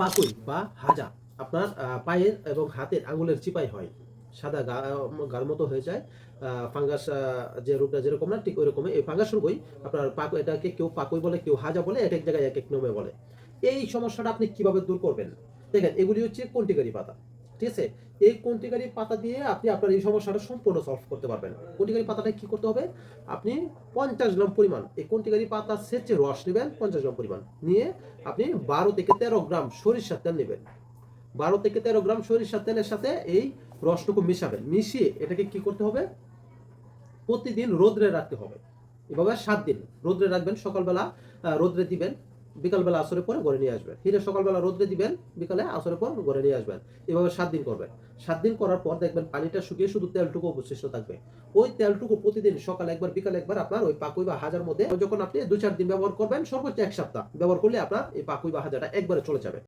পাকুই বা হাজা আপনার পায়ের এবং হাতের আঙুলের চিপাই হয়। সাদা গা গার মতো হয়ে যায়। ফাঙ্গাস যে রোগটা যেরকম না, ঠিক ওই রকমই এই ফাঙ্গাস রোগই আপনার পাকু, এটাকে কেউ পাকুই বলে, কেউ হাজা বলে এক এক জায়গায় এক এক নামে বলে। এই সমস্যাটা আপনি কীভাবে দূর করবেন? দেখেন, এগুলি হচ্ছে কন্টিকারি পাতা? ঠিক আছে? এই কন্টিকারি পাতা দিয়ে আপনি আপনার এই সমস্যাটা সম্পূর্ণ সলভ করতে পারবেন। কন্টিকারি পাতাটা কি করতে হবে? আপনি পঞ্চাশ গ্রাম পরিমাণ, এই কন্টিকারি পাতা সেচে রস নেবেন পঞ্চাশ গ্রাম পরিমাণ। নিয়ে আপনি বারো থেকে তেরো গ্রাম সরিষার তেল নেবেন। বারো থেকে তেরো গ্রাম সরিষার তেলের সাথে এই রসটুকু মিশাবেন। মিশিয়ে এটাকে কি করতে হবে? প্রতিদিন রোদ্রে রাখতে হবে। এভাবে সাত দিন রোদ্রে রাখবেন, সকালবেলা রোদ্রে দিবেন। বিকালবেলা আসরের পরে গড়ে নিয়ে আসবেন। ফিরে সকালবেলা রোদ্রে দিবেন, বিকালে আসরের পর গড়ে নিয়ে আসবেন। এভাবে সাত দিন করবেন। সাত দিন করার পর দেখবেন পানিটা শুকিয়ে শুধু তেলটুকু অবশিষ্ট থাকবে। ওই তেলটুকু প্রতিদিন সকাল একবার, বিকাল একবার আপনার ওই পাকুই বা হাজার মধ্যে যখন আপনি দু চার দিন ব্যবহার করবেন, সর্বোচ্চ এক সপ্তাহ ব্যবহার করলে আপনার এই পাকুই বা হাজারটা একবারে চলে যাবে।